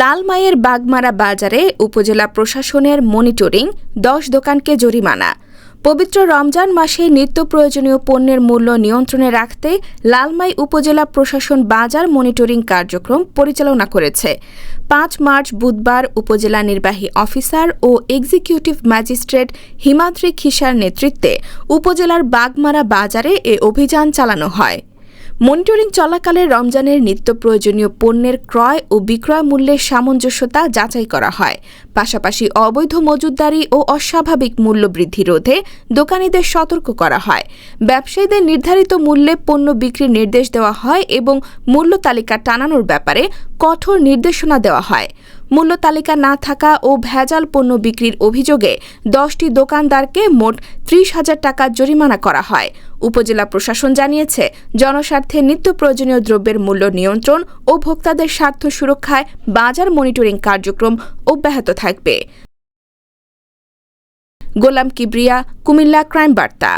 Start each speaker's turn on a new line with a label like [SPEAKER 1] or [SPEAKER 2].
[SPEAKER 1] লালমাইয়ের বাগমারা বাজারে উপজেলা প্রশাসনের মনিটরিং, দশ দোকানকে জরিমানা। পবিত্র রমজান মাসে নিত্য প্রয়োজনীয় পণ্যের মূল্য নিয়ন্ত্রণে রাখতে লালমাই উপজেলা প্রশাসন বাজার মনিটরিং কার্যক্রম পরিচালনা করেছে। পাঁচ মার্চ বুধবার উপজেলা নির্বাহী অফিসার ও এক্সিকিউটিভ ম্যাজিস্ট্রেট হিমাদ্রি খিসার নেতৃত্বে উপজেলার বাগমারা বাজারে এ অভিযান চালানো হয়। মনিটরিং চলাকালে রমজানের নিত্য প্রয়োজনীয় পণ্যের ক্রয় ও বিক্রয় মূল্যের সামঞ্জস্যতা যাচাই করা হয়। পাশাপাশি অবৈধ মজুতদারি ও অস্বাভাবিক মূল্য বৃদ্ধি রোধে দোকানীদের সতর্ক করা হয়। ব্যবসায়ীদের নির্ধারিত মূল্যে পণ্য বিক্রির নির্দেশ দেওয়া হয় এবং মূল্য তালিকা টানানোর ব্যাপারে কঠোর নির্দেশনা দেওয়া হয়। মূল্য তালিকা না থাকা ও ভেজাল পণ্য বিক্রির অভিযোগে দশটি দোকানদারকে মোট ত্রিশ হাজার টাকা জরিমানা করা হয়। উপজেলা প্রশাসন জানিয়েছে, জনস্বার্থে নিত্য প্রয়োজনীয় দ্রব্যের মূল্য নিয়ন্ত্রণ ও ভোক্তাদের স্বার্থ সুরক্ষায় বাজার মনিটরিং কার্যক্রম অব্যাহত থাকবে। গোলাম কিবরিয়া, কুমিল্লা ক্রাইম বার্তা।